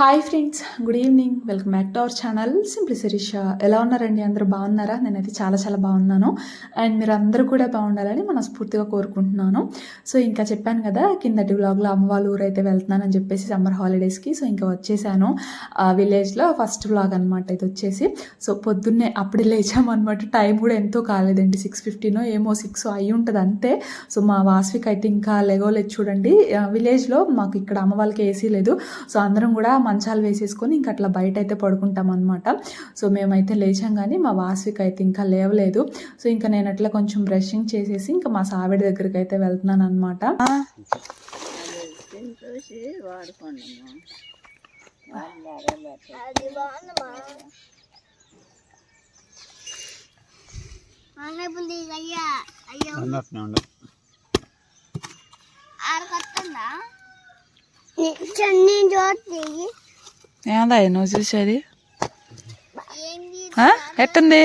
Hi friends good evening welcome back to our channel simply Sirisha ఎలా ఉన్నారండి? అందరూ బాగున్నారా? నేనైతే చాలా చాలా బాగున్నాను. అండ్ మీరు అందరూ కూడా బాగుండాలని మనస్ఫూర్తిగా కోరుకుంటున్నాను. సో ఇంకా చెప్పాను కదా కిందటి వ్లాగ్లో అమ్మ వాళ్ళ ఊరు అయితే వెళ్తున్నానని చెప్పేసి సమ్మర్ హాలిడేస్కి సో ఇంకా వచ్చేసాను. ఆ విలేజ్లో ఫస్ట్ వ్లాగ్ అనమాట ఇది వచ్చేసి. సో పొద్దున్నే అప్పుడే లేచామన్నమాట టైం కూడా ఎంతో కాలేదండి. సిక్స్ ఫిఫ్టీనో ఏమో సిక్స్ అయి ఉంటుంది అంతే. సో మా వాస్విక్ అయితే ఇంకా లెగోలేదు చూడండి. విలేజ్లో మాకు ఇక్కడ అమ్మ వాళ్ళకి ఏసీ లేదు. సో అందరం కూడా మంచాలు వేసేసుకొని ఇంకా అట్లా బయట అయితే పడుకుంటాం అనమాట సో మేమైతే లేచాం కానీ మా వాస్విక్ అయితే ఇంకా లేవలేదు. సో ఇంకా నేను అట్లా కొంచెం బ్రషింగ్ చేసేసి ఇంకా మా సావిడి దగ్గరికి అయితే వెళ్తున్నాను అనమాట అయ్యా. ఆడకొస్తుందా నేను చూస్తే ఏందా నువ్వు చూసేది? ఎట్టుంది?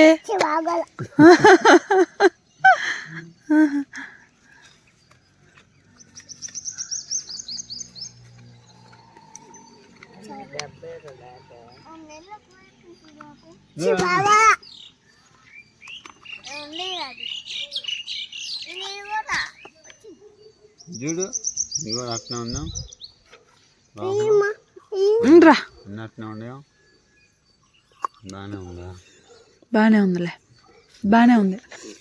చూడు ఇగో అట్నే ఉన్నాం. రా బాగానే ఉందా? బాగానే ఉందిలే. బాగానే ఉంది.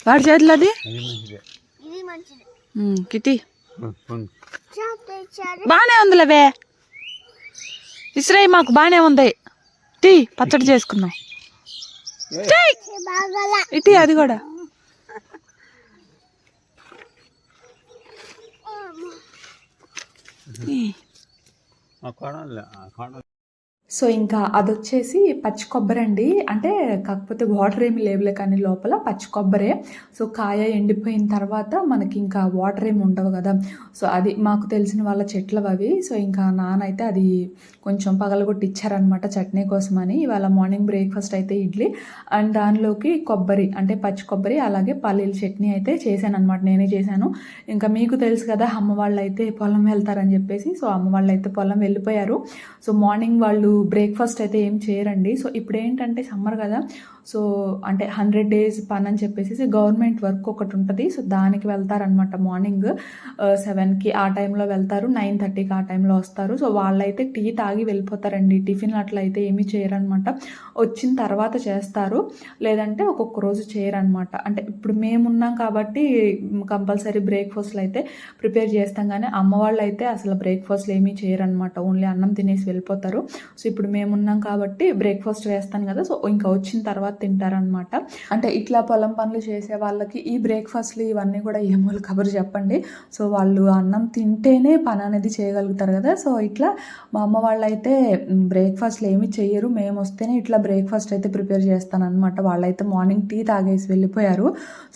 వాడి చేతిలో అది? అది మంచిదే. ఇది మంచిది. ఉమ్, కిటి. బాగానే ఉందిలేవే ఇస్రాయి మాకు బాగానే ఉంది. టీ పచ్చడి చేసుకుందాం! బాగా ఇటీ అది కూడా. ఈ. ఆ కొడాలి ఆ కొడాలి సో ఇంకా అది వచ్చేసి పచ్చి కొబ్బరి అండి అంటే కాకపోతే వాటర్ ఏమి లేవులే కానీ లోపల పచ్చి కొబ్బరే. సో కాయ ఎండిపోయిన తర్వాత మనకి ఇంకా వాటర్ ఏమి ఉండవు కదా. సో అది మాకు తెలిసిన వాళ్ళ చెట్లు అవి. సో ఇంకా నాన్న అయితే అది కొంచెం పగలగొట్టి ఇచ్చారనమాట చట్నీ కోసమని. ఇవాళ మార్నింగ్ బ్రేక్ఫాస్ట్ అయితే ఇడ్లీ. అండ్ దానిలోకి కొబ్బరి అంటే పచ్చి కొబ్బరి అలాగే పల్లీల చట్నీ అయితే చేశాను అనమాట నేనే చేశాను. ఇంకా మీకు తెలుసు కదా అమ్మ వాళ్ళు అయితే పొలం వెళ్తారని చెప్పేసి. సో అమ్మ వాళ్ళు అయితే పొలం వెళ్ళిపోయారు. సో మార్నింగ్ వాళ్ళు బ్రేక్ఫాస్ట్ అయితే ఏం చేయరండి. సో ఇప్పుడు ఏంటంటే సమ్మర్ కదా సో అంటే హండ్రెడ్ డేస్ పని అని చెప్పేసి గవర్నమెంట్ వర్క్ ఒకటి ఉంటుంది. సో దానికి వెళ్తారనమాట మార్నింగ్. సెవెన్కి ఆ టైంలో వెళ్తారు. నైన్ థర్టీకి ఆ టైంలో వస్తారు. సో వాళ్ళైతే టీ తాగి వెళ్ళిపోతారండి. టిఫిన్ అట్లా అయితే ఏమీ చేయరనమాట వచ్చిన తర్వాత చేస్తారు. లేదంటే ఒక్కొక్క రోజు చేయరనమాట అంటే ఇప్పుడు మేమున్నాం కాబట్టి కంపల్సరీ బ్రేక్ఫాస్ట్లు అయితే ప్రిపేర్ చేస్తాం. కానీ అమ్మవాళ్ళు అయితే అసలు బ్రేక్ఫాస్ట్లు ఏమీ చేయరనమాట ఓన్లీ అన్నం తినేసి వెళ్ళిపోతారు. సో ఇప్పుడు మేమున్నాం కాబట్టి బ్రేక్ఫాస్ట్ వేస్తాను కదా. సో ఇంకా వచ్చిన తర్వాత తింటారనమాట అంటే ఇట్లా పొలం పనులు చేసే వాళ్ళకి ఈ బ్రేక్ఫాస్ట్లు ఇవన్నీ కూడా ఏమో కబురు చెప్పండి. సో వాళ్ళు అన్నం తింటేనే పని అనేది చేయగలుగుతారు కదా. సో ఇట్లా మా అమ్మ వాళ్ళు అయితే బ్రేక్ఫాస్ట్లు ఏమి చెయ్యరు. మేము వస్తేనే ఇట్లా బ్రేక్ఫాస్ట్ అయితే ప్రిపేర్ చేస్తానన్నమాట. వాళ్ళైతే మార్నింగ్ టీ తాగేసి వెళ్ళిపోయారు.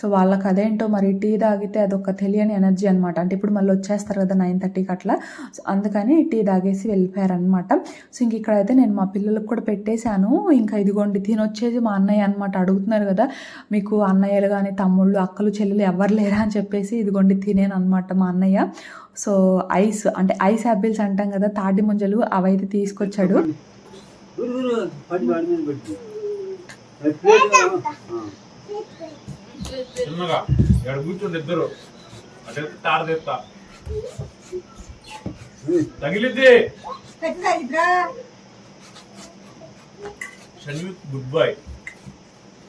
సో వాళ్ళకి అదేంటో మరి టీ తాగితే అదొక తెలియని ఎనర్జీ అనమాట అంటే ఇప్పుడు మళ్ళీ వచ్చేస్తారు కదా నైన్ థర్టీకి అట్లా. సో అందుకని టీ తాగేసి వెళ్ళిపోయారనమాట సో ఇంక ఇక్కడైతే నేను మా పిల్లలకు కూడా పెట్టేశాను. ఇంకా ఇదిగోండి తినొచ్చేది మా అన్న అన్నయ్య అనమాట అడుగుతున్నారు కదా మీకు అన్నయ్యలు కానీ తమ్ముళ్ళు అక్కలు చెల్లెలు ఎవరు లేరా? అని చెప్పేసి ఇదిగోండి తినేను అనమాట మా అన్నయ్య. సో ఐస్ అంటే ఐస్ యాపిల్స్ అంటాం కదా తాటి ముంజలు అవైతే తీసుకొచ్చాడు. చిన్నగా ఇద్దరు. తెస్తా. తగిలిద్ది. గుడ్ బాయ్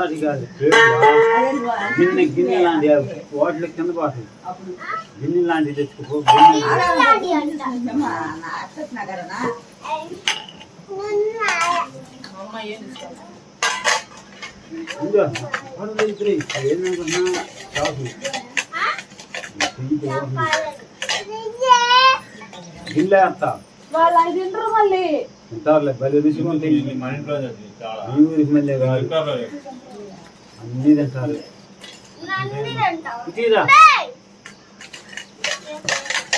అది కాదు గిన్నె గిన్నె లాంటి వాటిలో కింద పోతుంది గిన్నె లాంటివి తెచ్చుకో గిన్నె అది. గిన్నె వేస్తా వాళ్ళు ఐదు తింటారు మళ్ళీ. ఇంతలే బలి రుచిగా ఉంటాయి ఇది మన ఇంట్లో అది చాలా. ఈ ఊరికి మళ్ళీ కాదు అన్నీ తింటారు. తీరా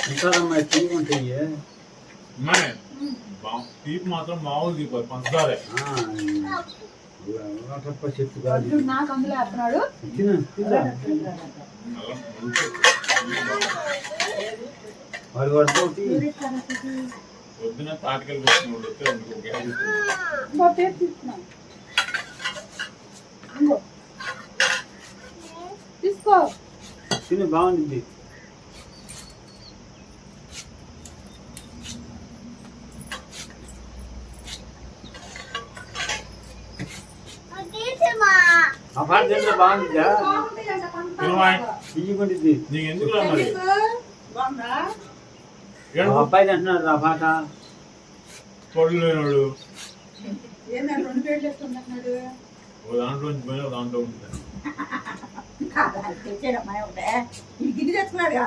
తింటారమ్మా తీగి ఉంటాయి తీపి మాత్రం మామూలు తీపి పంచదారే. చెట్టు కాదు. నాకు అందులో వేస్తున్నాడు వాడు పడుకోటి పొద్దున తాటికలు గ్యాస్ తీసుకో. తిని బాగుంది బాగుందిగా? తీయకుండిద్ది నీకు ఎందుకు రా మరి బాగుందా? అబ్బాయి అంటున్నారు ఆ పాట ప్లేట్లు వేసుకుంటున్నాడు ఓ దాంట్లో నుంచి పోయినా దాంట్లో ఉంటుంది గిన్నె తెచ్చుకున్నాడుగా.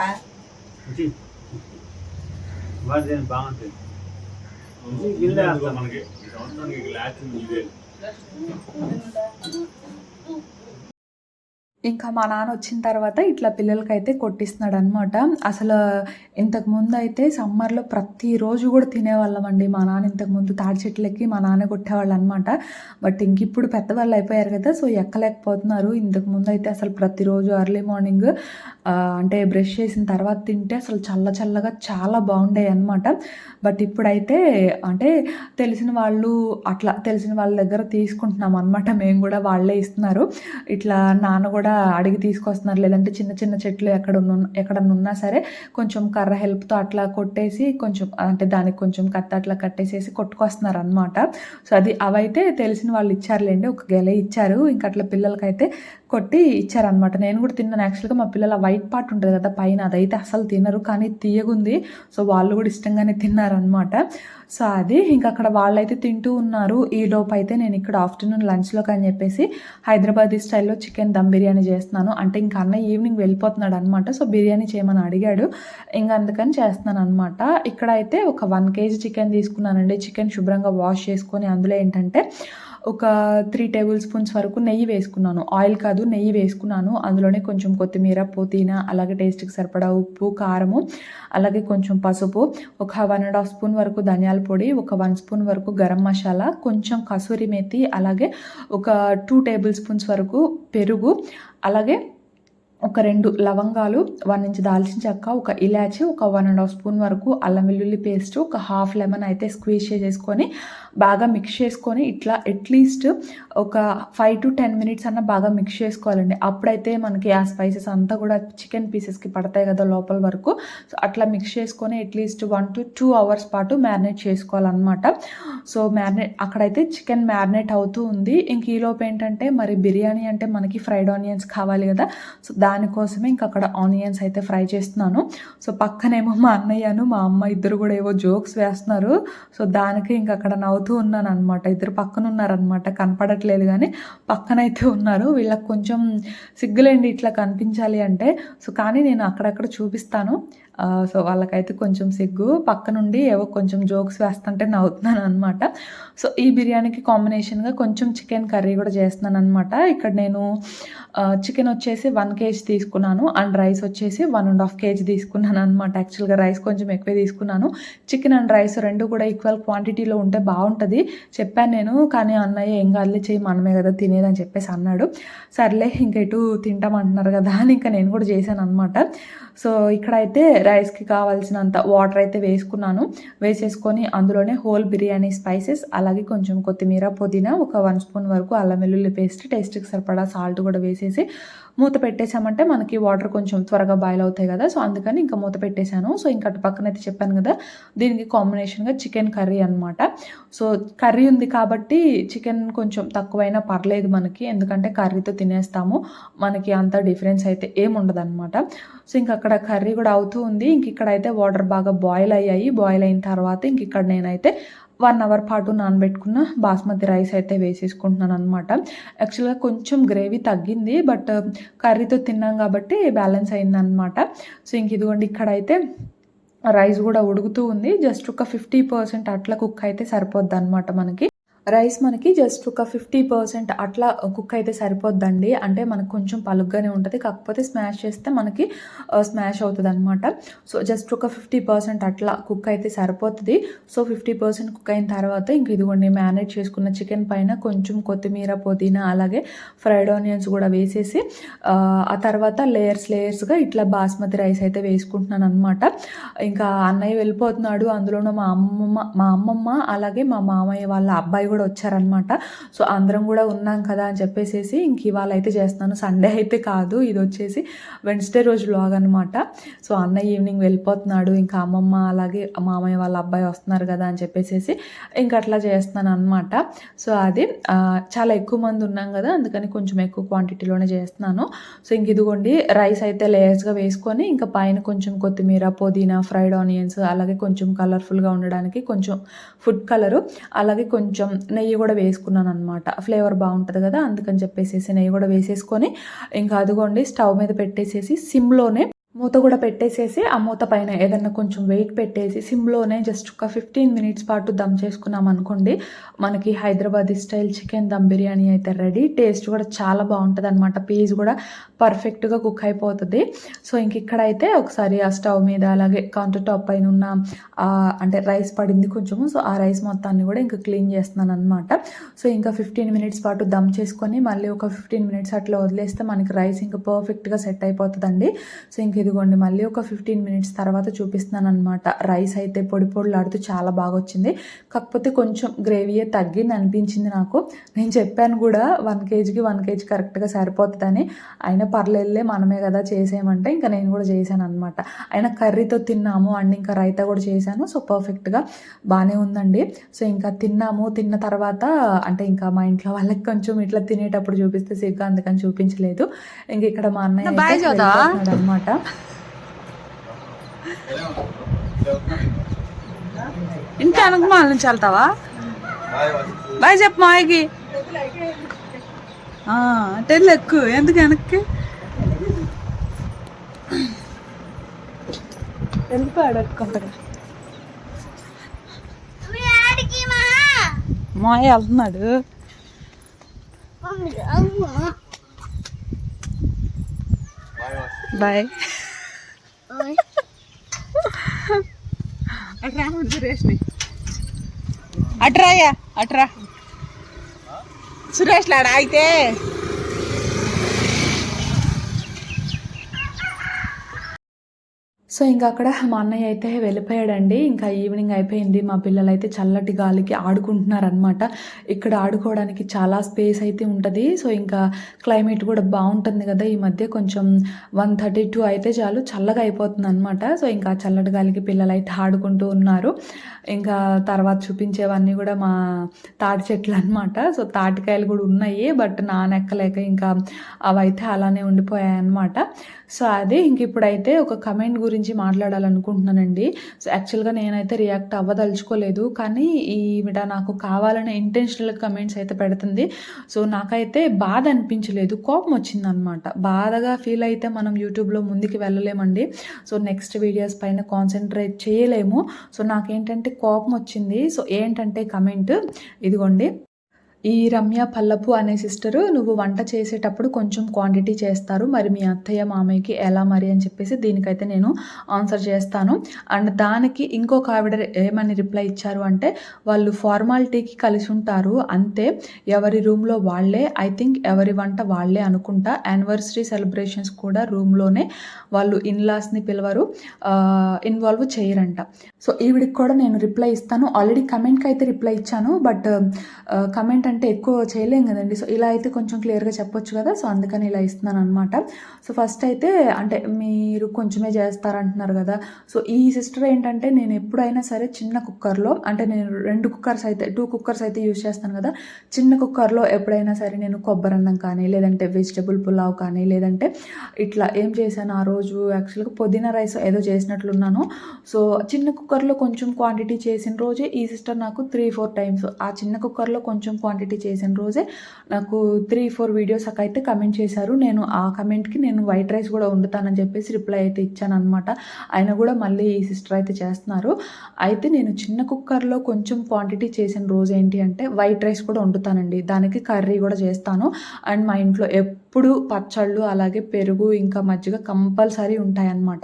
వాడు బాగుంటుంది గిన్నె మనకి. ఈ సంవత్సరానికి గ్లాస్ ఇదే. ఇంకా మా నాన్న వచ్చిన తర్వాత ఇట్లా పిల్లలకైతే కొట్టిస్తున్నాడు అనమాట అసలు ఇంతకు ముందు అయితే సమ్మర్లో ప్రతిరోజు కూడా తినేవాళ్ళం అండి. మా నాన్న ఇంతకు ముందు తాడి చెట్లకి మా నాన్న కొట్టేవాళ్ళు అనమాట బట్ ఇంక ఇప్పుడు పెద్దవాళ్ళు అయిపోయారు కదా సో ఎక్కలేకపోతున్నారు. ఇంతకు ముందు అయితే అసలు ప్రతిరోజు ఎర్లీ మార్నింగ్ అంటే బ్రష్ చేసిన తర్వాత తింటే అసలు చల్ల చల్లగా చాలా బాగుండేవి అనమాట బట్ ఇప్పుడైతే అంటే తెలిసిన వాళ్ళు అట్లా తెలిసిన వాళ్ళ దగ్గర తీసుకుంటున్నాం అనమాట మేము కూడా వాళ్ళే ఇస్తున్నారు. ఇట్లా నాన్న కూడా అడిగి తీసుకొస్తున్నారు. లేదంటే చిన్న చిన్న చెట్లు ఎక్కడ ఉన్న ఎక్కడన్నా ఉన్నా సరే కొంచెం కర్ర హెల్ప్తో అట్లా కొట్టేసి కొంచెం అంటే దానికి కొంచెం కత్త అట్లా కట్టేసేసి కొట్టుకొస్తున్నారు అనమాట సో అది అవైతే తెలిసిన వాళ్ళు ఇచ్చారులేండి. ఒక గెల ఇచ్చారు. ఇంకా అట్లా పిల్లలకైతే కొట్టి ఇచ్చారనమాట నేను కూడా తిన్నాను. యాక్చువల్గా మా పిల్లల వైట్ పార్ట్ ఉంటుంది కదా పైన అదైతే అసలు తినరు కానీ తీయగుంది. సో వాళ్ళు కూడా ఇష్టంగానే తిన్నారనమాట సో అది ఇంకా అక్కడ వాళ్ళైతే తింటూ ఉన్నారు. ఈ లోపు అయితే నేను ఇక్కడ ఆఫ్టర్నూన్ లంచ్లోకి అని చెప్పేసి హైదరాబాదీ స్టైల్లో చికెన్ దమ్ బిర్యానీ చేస్తున్నాను. అంటే ఇంకా అన్న ఈవినింగ్ వెళ్ళిపోతున్నాడు అనమాట సో బిర్యానీ చేయమని అడిగాడు. ఇంకా అందుకని చేస్తున్నాను అనమాట ఇక్కడ అయితే ఒక వన్ కేజీ చికెన్ తీసుకున్నానండి. చికెన్ శుభ్రంగా వాష్ చేసుకొని అందులో ఏంటంటే ఒక త్రీ టేబుల్ స్పూన్స్ వరకు నెయ్యి వేసుకున్నాను. ఆయిల్ కాదు నెయ్యి వేసుకున్నాను. అందులోనే కొంచెం కొత్తిమీర పుదీనా అలాగే టేస్ట్కి సరిపడా ఉప్పు కారము అలాగే కొంచెం పసుపు ఒక వన్ అండ్ హాఫ్ స్పూన్ వరకు ధనియాల పొడి ఒక వన్ స్పూన్ వరకు గరం మసాలా కొంచెం కసూరి మేతి అలాగే ఒక టూ టేబుల్ స్పూన్స్ వరకు పెరుగు అలాగే ఒక రెండు లవంగాలు వన్ ఇంచ్ దాల్చిన చెక్క ఒక ఇలాచి ఒక వన్ అండ్ హాఫ్ స్పూన్ వరకు అల్లం వెల్లుల్లి పేస్ట్ ఒక హాఫ్ లెమన్ అయితే స్క్వీజ్ చేసేసుకొని బాగా మిక్స్ చేసుకొని ఇట్లా అట్లీస్ట్ ఒక ఫైవ్ టు టెన్ మినిట్స్ అన్న బాగా మిక్స్ చేసుకోవాలండి. అప్పుడైతే మనకి ఆ స్పైసెస్ అంతా కూడా చికెన్ పీసెస్కి పడతాయి కదా లోపల వరకు. సో అట్లా మిక్స్ చేసుకొని at least one to two hours పాటు మ్యారినేట్ చేసుకోవాలన్నమాట. సో మ్యారినేట్ అక్కడైతే చికెన్ మ్యారినేట్ అవుతూ ఉంది. ఇంక ఈలోపు ఏంటంటే మరి బిర్యానీ అంటే మనకి ఫ్రైడ్ ఆనియన్స్ కావాలి కదా. సో దానికోసమే ఇంక అక్కడ ఆనియన్స్ అయితే ఫ్రై చేస్తున్నాను. సో పక్కనేమో మా అన్నయ్యను మా అమ్మ ఇద్దరు కూడా ఏవో జోక్స్ వేస్తున్నారు. సో దానికి ఇంక అక్కడ నవ్వుతూ ఉన్నాను అనమాట ఇద్దరు పక్కన ఉన్నారనమాట కనపడట్లేదు కానీ పక్కనైతే ఉన్నారు. వీళ్ళకి కొంచెం సిగ్గులేండి ఇట్లా కనిపించాలి అంటే. సో కానీ నేను అక్కడక్కడ చూపిస్తాను. సో వాళ్ళకైతే కొంచెం సిగ్గు. పక్క నుండి ఏవో కొంచెం జోక్స్ వేస్తుంటే నవ్వుతున్నాను అనమాట సో ఈ బిర్యానీకి కాంబినేషన్గా కొంచెం చికెన్ కర్రీ కూడా చేస్తున్నాను అనమాట ఇక్కడ నేను చికెన్ వచ్చేసి వన్ కేజీ తీసుకున్నాను అండ్ రైస్ వచ్చేసి వన్ అండ్ హాఫ్ కేజీ తీసుకున్నాను అనమాట యాక్చువల్గా రైస్ కొంచెం ఎక్కువే తీసుకున్నాను. చికెన్ అండ్ రైస్ రెండు కూడా ఈక్వల్ క్వాంటిటీలో ఉంటే బాగుంటుంది. చెప్పాను నేను కానీ అన్నయ్య ఏం కాదులే చేయి మనమే కదా తినేదని చెప్పేసి అన్నాడు. సర్లే ఇంక ఇటు తింటామంటున్నారు కదా అని ఇంకా నేను కూడా చేశాను అనమాట సో ఇక్కడైతే రైస్కి కావాల్సినంత వాటర్ అయితే వేసుకున్నాను. వేసేసుకొని అందులోనే హోల్ బిర్యానీ స్పైసెస్ అలాగే కొంచెం కొత్తిమీర పుదీనా ఒక వన్ స్పూన్ వరకు అల్లం వెల్లుల్లి పేస్ట్ టేస్ట్కి సరిపడా సాల్ట్ కూడా వేసేసి మూత పెట్టేసామంటే మనకి వాటర్ కొంచెం త్వరగా బాయిల్ అవుతాయి కదా. సో అందుకని ఇంకా మూత పెట్టేశాను. సో ఇంకా అటు పక్కన అయితే చెప్పాను కదా దీనికి కాంబినేషన్గా చికెన్ కర్రీ అనమాట సో కర్రీ ఉంది కాబట్టి చికెన్ కొంచెం తక్కువైనా పర్లేదు మనకి. ఎందుకంటే కర్రీతో తినేస్తాము. మనకి అంత డిఫరెన్స్ అయితే ఏముండదు అనమాట సో ఇంక అక్కడ కర్రీ కూడా అవుతూ ఉంది. ఇంక ఇక్కడైతే వాటర్ బాగా బాయిల్ అయ్యాయి. బాయిల్ అయిన తర్వాత ఇంక ఇక్కడ నేనైతే వన్ అవర్ పాటు నానబెట్టుకున్న బాస్మతి రైస్ అయితే వేసేసుకుంటున్నాను అనమాట యాక్చువల్గా కొంచెం గ్రేవీ తగ్గింది బట్ uh, కర్రీతో తిన్నాం కాబట్టి బ్యాలెన్స్ అయిందనమాట సో ఇంక ఇదిగోండి ఇక్కడైతే రైస్ కూడా ఉడుకుతూ ఉంది. జస్ట్ ఒక ఫిఫ్టీ పర్సెంట్ అట్లా కుక్ అయితే సరిపోద్ది అనమాట మనకి. రైస్ మనకి జస్ట్ ఒక ఫిఫ్టీ పర్సెంట్ అట్లా కుక్ అయితే సరిపోద్దండి. అంటే మనకు కొంచెం పలుగ్గానే ఉంటుంది. కాకపోతే స్మాష్ చేస్తే మనకి స్మాష్ అవుతుంది అనమాట సో జస్ట్ ఒక ఫిఫ్టీ పర్సెంట్ అట్లా కుక్ అయితే సరిపోతుంది. సో ఫిఫ్టీ పర్సెంట్ కుక్ అయిన తర్వాత ఇంక ఇదిగోండి మ్యారినేట్ చేసుకున్న చికెన్ పైన కొంచెం కొత్తిమీర పుదీనా అలాగే ఫ్రైడ్ ఆనియన్స్ కూడా వేసేసి ఆ, తర్వాత లేయర్స్ లేయర్స్గా ఇట్లా బాస్మతి రైస్ అయితే వేసుకుంటున్నాను అనమాట ఇంకా అన్నయ్య వెళ్ళిపోతున్నాడు. అందులోనూ మా అమ్మమ్మ మా అమ్మమ్మ అలాగే మా మామయ్య వాళ్ళ అబ్బాయి కూడా వచ్చారనమాట సో అందరం కూడా ఉన్నాం కదా అని చెప్పేసేసి ఇంక ఇవాళ అయితే చేస్తున్నాను. సండే అయితే కాదు ఇది వచ్చేసి వెన్స్డే రోజు లాగ్ అనమాట సో అన్న ఈవినింగ్ వెళ్ళిపోతున్నాడు. ఇంకా అమ్మమ్మ అలాగే మామయ్య వాళ్ళ అబ్బాయి వస్తున్నారు కదా అని చెప్పేసేసి ఇంకా అట్లా చేస్తున్నాను అనమాట సో అది చాలా ఎక్కువ మంది ఉన్నాం కదా అందుకని కొంచెం ఎక్కువ క్వాంటిటీలోనే చేస్తున్నాను. సో ఇంక ఇదిగోండి రైస్ అయితే లేయర్స్గా వేసుకొని ఇంకా పైన కొంచెం కొత్తిమీర పుదీనా ఫ్రైడ్ ఆనియన్స్ అలాగే కొంచెం కలర్ఫుల్గా ఉండడానికి కొంచెం ఫుడ్ కలరు అలాగే కొంచెం నెయ్యి కూడా వేసుకున్నాను అనమాట ఫ్లేవర్ బాగుంటుంది కదా అందుకని చెప్పేసేసి నెయ్యి కూడా వేసేసుకొని ఇంకా అదిగోండి స్టవ్ మీద పెట్టేసేసి సిమ్లోనే మూత కూడా పెట్టేసేసి ఆ మూత పైన ఏదన్నా కొంచెం వెయిట్ పెట్టేసి సిమ్లోనే జస్ట్ ఒక ఫిఫ్టీన్ మినిట్స్ పాటు దమ్ చేసుకున్నాం అనుకోండి మనకి హైదరాబాద్ స్టైల్ చికెన్ దమ్ బిర్యానీ అయితే రెడీ టేస్ట్ కూడా చాలా బాగుంటుంది అనమాట పీస్ కూడా పర్ఫెక్ట్గా కుక్ అయిపోతుంది. సో ఇంక ఇక్కడైతే ఒకసారి ఆ స్టవ్ మీద అలాగే కౌంటర్ టాప్ పైన ఉన్న అంటే రైస్ పడింది కొంచెము. సో ఆ రైస్ మొత్తాన్ని కూడా ఇంకా క్లీన్ చేస్తున్నాను అనమాట సో ఇంకా ఫిఫ్టీన్ మినిట్స్ పాటు దమ్ చేసుకొని మళ్ళీ ఒక ఫిఫ్టీన్ మినిట్స్ అట్లా వదిలేస్తే మనకి రైస్ ఇంకా పర్ఫెక్ట్గా సెట్ అయిపోతుందండి. సో ఇంక ఇదిగోండి మళ్ళీ ఒక ఫిఫ్టీన్ మినిట్స్ తర్వాత చూపిస్తున్నాను అనమాట రైస్ అయితే పొడి పొడిలాడుతూ చాలా బాగా వచ్చింది కాకపోతే కొంచెం గ్రేవీయే తగ్గింది అనిపించింది నాకు. నేను చెప్పాను కూడా వన్ కేజీకి వన్ కేజీ కరెక్ట్గా సరిపోతుందని. అయినా పర్లేదులే మనమే కదా చేసేయమంటే ఇంకా నేను కూడా చేశాను అనమాట అయినా కర్రీతో తిన్నాము అండ్ ఇంకా రైతా కూడా చేశాను సో పర్ఫెక్ట్గా బాగానే ఉందండి. సో ఇంకా తిన్నాము తిన్న తర్వాత అంటే ఇంకా మా ఇంట్లో వాళ్ళకి కొంచెం ఇట్లా తినేటప్పుడు చూపిస్తే సిగ్గు అందుకని చూపించలేదు. ఇంక ఇక్కడ మా అన్నయ్య అనమాట ఇంటి అనుకుమాల నుంచి వెళ్తావా? బాయ్ చెప్పు మాయకి. టెల్ ఎక్కువ ఎందుకు వెనక్కి? వెళ్ళిపోయాడు మా మాయ వెళ్తున్నాడు. బాయ్. అట్రా సురేష్ని. అట్రాయ్యా అట్రా. సురేష్ లాడా అయితే? సో ఇంకా అక్కడ మా అన్నయ్య అయితే వెళ్ళిపోయాడండి. ఇంకా ఈవినింగ్ అయిపోయింది. మా పిల్లలు అయితే చల్లటి గాలికి ఆడుకుంటున్నారనమాట ఇక్కడ ఆడుకోవడానికి చాలా స్పేస్ అయితే ఉంటుంది. సో ఇంకా క్లైమేట్ కూడా బాగుంటుంది కదా ఈ మధ్య. కొంచెం వన్ థర్టీ టూ అయితే చాలు చల్లగా అయిపోతుంది అనమాట సో ఇంకా చల్లటి గాలికి పిల్లలు అయితే ఆడుకుంటూ ఉన్నారు. ఇంకా తర్వాత చూపించేవన్నీ కూడా మా తాటి చెట్లు అనమాట సో తాటికాయలు కూడా ఉన్నాయి. బట్ నానెక్కలేక ఇంకా అవైతే అలానే ఉండిపోయాయి అనమాట సో అది ఇంక ఇప్పుడైతే ఒక కమెంట్ గురించి మాట్లాడాలనుకుంటున్నానండి. సో యాక్చువల్గా నేనైతే రియాక్ట్ అవ్వదలుచుకోలేదు. కానీ ఈవిడ నాకు కావాలని ఇంటెన్షనల్ కమెంట్స్ అయితే పెడుతుంది. సో నాకైతే బాధ అనిపించలేదు. కోపం వచ్చిందనమాట. బాధగా ఫీల్ అయితే మనం యూట్యూబ్లో ముందుకు వెళ్ళలేమండి. సో నెక్స్ట్ వీడియోస్ పైన కాన్సన్ట్రేట్ చేయలేము. సో నాకేంటంటే కోపం వచ్చింది. సో ఏంటంటే కమెంట్ ఇదిగోండి. ఈ రమ్య పల్లపు అనే సిస్టరు నువ్వు వంట చేసేటప్పుడు కొంచెం క్వాంటిటీ చేస్తారు. మరి మీ అత్తయ్య మామయ్యకి ఎలా మరి అని చెప్పేసి దీనికైతే నేను ఆన్సర్ చేస్తాను. అండ్ దానికి ఇంకొక ఆవిడ ఏమని రిప్లై ఇచ్చారు అంటే వాళ్ళు ఫార్మాలిటీకి కలిసి ఉంటారు. అంతే ఎవరి రూమ్లో వాళ్ళే ఐ థింక్ ఎవరి వంట వాళ్ళే అనుకుంటా. యానివర్సరీ సెలబ్రేషన్స్ కూడా రూమ్లోనే వాళ్ళు ఇన్లాస్ని పిలవరు ఇన్వాల్వ్ చేయరంట. సో ఈవిడికి కూడా నేను రిప్లై ఇస్తాను. ఆల్రెడీ కమెంట్కి అయితే రిప్లై ఇచ్చాను. బట్ కమెంట్ ఏంటంటే ఎక్కువ చేయలేం కదండి. సో ఇలా అయితే కొంచెం క్లియర్గా చెప్పొచ్చు కదా. సో అందుకని ఇలా ఇస్తున్నాను అనమాట సో ఫస్ట్ అయితే అంటే మీరు కొంచెమే చేస్తారంటున్నారు కదా. సో ఈ సిస్టర్ ఏంటంటే నేను ఎప్పుడైనా సరే చిన్న కుక్కర్లో అంటే నేను రెండు కుక్కర్స్ అయితే టూ కుక్కర్స్ అయితే యూజ్ చేస్తాను కదా. చిన్న కుక్కర్లో ఎప్పుడైనా సరే నేను కొబ్బరి అన్నం కానీ లేదంటే వెజిటబుల్ పులావ్ కానీ లేదంటే ఇట్లా ఏం చేశాను ఆ రోజు? యాక్చువల్గా పుదీనా రైస్ ఏదో చేసినట్లున్నాను. సో చిన్న కుక్కర్లో కొంచెం క్వాంటిటీ చేసిన రోజే ఈ సిస్టర్ నాకు త్రీ ఫోర్ టైమ్స్ ఆ చిన్న కుక్కర్లో కొంచెం క్వాంటిటీ క్వాంటిటీ చేసిన రోజే నాకు త్రీ ఫోర్ వీడియోస్ అయితే కమెంట్ చేశారు. నేను ఆ కమెంట్కి నేను వైట్ రైస్ కూడా వండుతానని చెప్పేసి రిప్లై అయితే ఇచ్చాను అనమాట ఆయన కూడా మళ్ళీ ఈ సిస్టర్ అయితే చేస్తున్నారు. అయితే నేను చిన్న కుక్కర్లో కొంచెం క్వాంటిటీ చేసిన రోజు ఏంటి అంటే వైట్ రైస్ కూడా వండుతానండి. దానికి కర్రీ కూడా చేస్తాను. అండ్ మా ఇంట్లో ఎప్పుడు పచ్చళ్ళు అలాగే పెరుగు ఇంకా మజ్జిగ కంపల్సరీ ఉంటాయన్నమాట.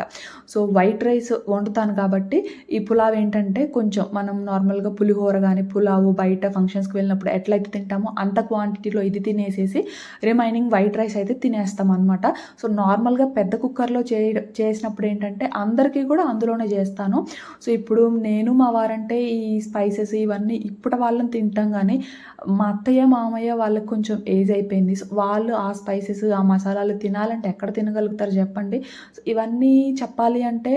సో వైట్ రైస్ వండుతాను కాబట్టి ఈ పులావ్ ఏంటంటే కొంచెం మనం నార్మల్గా పులిహోర కానీ పులావు బయట ఫంక్షన్స్కి వెళ్ళినప్పుడు ఎట్లయితే తింటామో అంత క్వాంటిటీలో ఇది తినేసేసి రిమైనింగ్ వైట్ రైస్ అయితే తినేస్తాం అనమాట సో నార్మల్గా పెద్ద కుక్కర్లో చే చేసినప్పుడు ఏంటంటే అందరికీ కూడా అందులోనే చేస్తాను. సో ఇప్పుడు నేను మా వారంటే ఈ స్పైసెస్ ఇవన్నీ ఇప్పుడు వాళ్ళని తింటాం కానీ మా అత్తయ్య మామయ్య వాళ్ళకి కొంచెం ఏజ్ అయిపోయింది. సో వాళ్ళు ఆ స్పైసెస్ ఆ మసాలాలు తినాలంటే ఎక్కడ తినగలుగుతారు చెప్పండి. ఇవన్నీ చెప్పాలి అంటే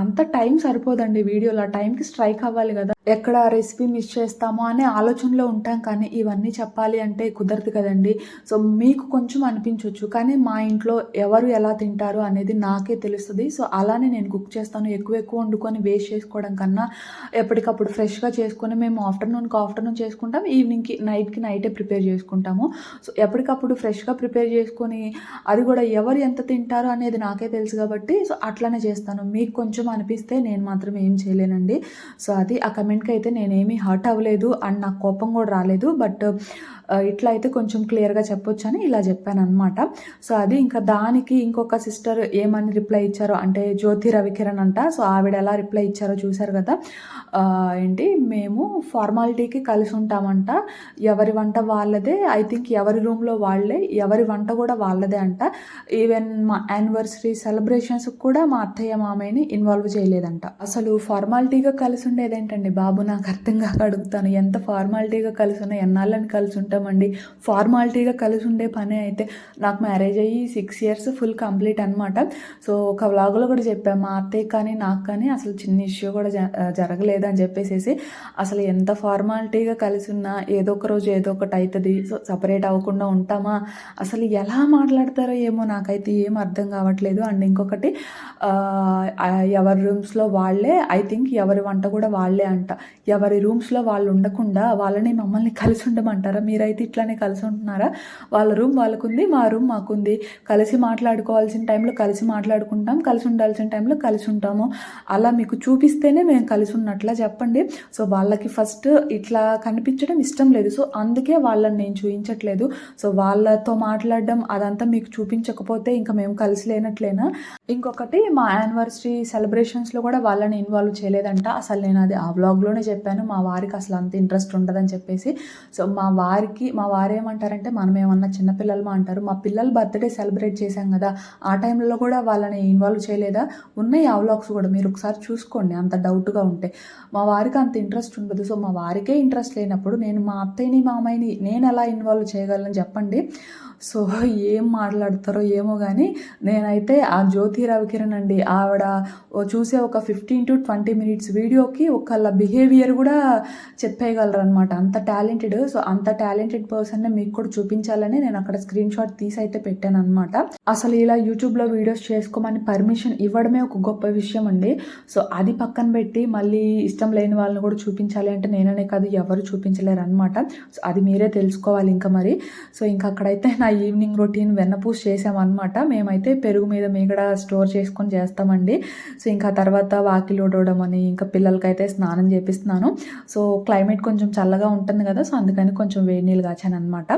అంత టైం సరిపోదండి వీడియోలో. ఆ టైంకి స్ట్రైక్ అవ్వాలి కదా. ఎక్కడ రెసిపీ మిస్ చేస్తామో అనే ఆలోచనలో ఉంటాం కానీ ఇవన్నీ చెప్పాలి అంటే కుదరదు కదండి. సో మీకు కొంచెం అనిపించవచ్చు కానీ మా ఇంట్లో ఎవరు ఎలా తింటారు అనేది నాకే తెలుస్తుంది. సో అలానే నేను కుక్ చేస్తాను. ఎక్కువ ఎక్కువ వండుకొని వేస్ట్ చేసుకోవడం కన్నా ఎప్పటికప్పుడు ఫ్రెష్గా చేసుకొని మేము ఆఫ్టర్నూన్కి ఆఫ్టర్నూన్ చేసుకుంటాం. ఈవినింగ్కి నైట్కి నైటే ప్రిపేర్ చేసుకుంటాము. సో ఎప్పటికప్పుడు ఫ్రెష్గా ప్రిపేర్ చేసుకొని అది కూడా ఎవరు ఎంత తింటారో అనేది నాకే తెలుసు కాబట్టి సో అట్లానే చేస్తాను. మీకు కొంచెం అనిపిస్తే నేను మాత్రం ఏం చేయలేనండి. సో అది ఆ కమెంట్కి అయితే నేనేమీ హర్ట్ అవ్వలేదు అండ్ నాకు కోపం కూడా రాలేదు. బట్ ఇట్లా అయితే కొంచెం క్లియర్గా చెప్పొచ్చు అని ఇలా చెప్పాను అనమాట సో అది ఇంకా దానికి ఇంకొక సిస్టర్ ఏమని రిప్లై ఇచ్చారో అంటే జ్యోతి రవికిరణ్ అంట. సో ఆవిడ ఎలా రిప్లై ఇచ్చారో చూశారు కదా. ఏంటి మేము ఫార్మాలిటీకి కలిసి ఉంటామంట. ఎవరి వంట వాళ్ళదే. ఐ థింక్ ఎవరి రూమ్లో వాళ్ళే ఎవరి వంట కూడా వాళ్ళదే అంట. ఈవెన్ మా యానివర్సరీ సెలబ్రేషన్స్ కూడా మా అత్తయ్య మామయ్యని ఇన్వాల్వ్ చేయలేదంట. అసలు ఫార్మాలిటీగా కలిసి ఉండేదేంటండి బాబు నాకు అర్థం కాక అడుగుతాను. ఎంత ఫార్మాలిటీగా కలిసి ఉన్నా ఎన్నాళ్ళని కలిసి ఉంటామండి ఫార్మాలిటీగా కలిసి ఉండే పని అయితే నాకు మ్యారేజ్ అయ్యి సిక్స్ ఇయర్స్ ఫుల్ కంప్లీట్ అనమాట సో ఒక వ్లాగ్లో కూడా చెప్పాను. మా అత్తయ్య కానీ నాకు కానీ అసలు చిన్న ఇష్యూ కూడా జ- జరగలేదు అని చెప్పేసేసి అసలు ఎంత ఫార్మాలిటీగా కలిసి ఉన్నా ఏదో ఒక రోజు ఏదో ఒకటి అవుతుంది సో సపరేట్ అవ్వకుండా ఉంటామా? అసలు ఎలా మాట్లాడతారో ఏమో నాకైతే ఏం అర్థం కావట్లేదు. అండ్ ఇంకొకటి ఎవరి రూమ్స్లో వాళ్ళే ఐ థింక్ ఎవరి వంట కూడా వాళ్ళే అంట. ఎవరి రూమ్స్లో వాళ్ళు ఉండకుండా వాళ్ళని మమ్మల్ని కలిసి ఉండమంటారా? మీరైతే ఇట్లానే కలిసి ఉంటున్నారా? వాళ్ళ రూమ్ వాళ్ళకుంది మా రూమ్ మాకుంది. కలిసి మాట్లాడుకోవాల్సిన టైంలో కలిసి మాట్లాడుకుంటాం కలిసి ఉండాల్సిన టైంలో కలిసి ఉంటాము. అలా మీకు చూపిస్తేనే మేము కలిసి ఉన్నట్లా చెప్పండి. సో వాళ్ళకి ఫస్ట్ ఇట్లా కనిపించడం ఇష్టం లేదు. సో అందుకే వాళ్ళని నేను చూపించట్లేదు సో వాళ్ళతో మాట్లాడడం అదంతా మీకు చూపించకపోతే ఇంకా మేము కలిసి లేనట్లేనా? ఇంకొకటి మా యానివర్సరీ సెలబ్రేషన్స్లో కూడా వాళ్ళని ఇన్వాల్వ్ చేయలేదంట. అసలు నేను అది ఆ వ్లాగ్లోనే చెప్పాను. మా వారికి అసలు అంత ఇంట్రెస్ట్ ఉండదని చెప్పేసి. సో మా వారికి మా వారు ఏమంటారంటే మనం ఏమన్నా చిన్నపిల్లలమా అంటారు. మా పిల్లల బర్త్డే సెలబ్రేట్ చేశాం కదా ఆ టైంలో కూడా వాళ్ళని ఇన్వాల్వ్ చేయలేదా? ఉన్నాయి ఆ వ్లాగ్స్ కూడా. మీరు ఒకసారి చూసుకోండి అంత డౌట్గా ఉంటే. మా వారికి అంత ఇంట్రెస్ట్ ఉండదు. సో మా వారికే ఇంట్రెస్ట్ లేనప్పుడు నేను మా అత్తయ్యని మా అమ్మాయిని నేను ఎలా ఇన్వాల్వ్ చేయగలను చెప్పండి. సో ఏం మాట్లాడతారో ఏమో కానీ నేనైతే ఆ జ్యోతి రవికిరణ్ అండి ఆవిడ ఓ చూసే ఒక ఫిఫ్టీన్ టు ట్వంటీ మినిట్స్ వీడియోకి ఒకళ్ళ బిహేవియర్ కూడా చెప్పేయగలరు అనమాట అంత టాలెంటెడ్ సో అంత టాలెంటెడ్ పర్సన్నే మీకు కూడా చూపించాలని నేను అక్కడ స్క్రీన్ షాట్ తీసి అయితే పెట్టాను అనమాట అసలు ఇలా యూట్యూబ్లో వీడియోస్ చేసుకోమని పర్మిషన్ ఇవ్వడమే ఒక గొప్ప విషయం అండి. సో అది పక్కన పెట్టి మళ్ళీ ఇష్టం లేని వాళ్ళని కూడా చూపించాలి అంటే నేననే కాదు ఎవరు చూపించలేరు అనమాట సో అది మీరే తెలుసుకోవాలి ఇంకా మరి. సో ఇంకా అక్కడైతే నా ఈవినింగ్ రొటీన్ వెన్నపూస చేసామన్నమాట మేమైతే పెరుగు మీద మీగడ స్టోర్ చేసుకొని చేస్తామండి. సో ఇంకా తర్వాత వాకిలి ఉడవడం అని ఇంకా పిల్లలకైతే స్నానం చేపిస్తున్నాను. సో క్లైమేట్ కొంచెం చల్లగా ఉంటుంది కదా సో అందుకని కొంచెం వేడి నీళ్ళు కాచాను అనమాట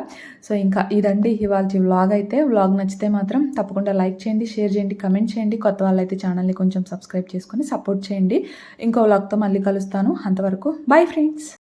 సో ఇంకా ఇదండి ఇవాళ వ్లాగ్ అయితే. వ్లాగ్ నచ్చితే మాత్రం తప్పకుండా లైక్ చేయండి షేర్ చేయండి కమెంట్ చేయండి. కొత్త వాళ్ళైతే ఛానల్ని కొంచెం సబ్స్క్రైబ్ చేసుకొని సపోర్ట్ చేయండి. ఇంకో వ్లాగ్తో మళ్ళీ కలుస్తాను. అంతవరకు బాయ్ ఫ్రెండ్స్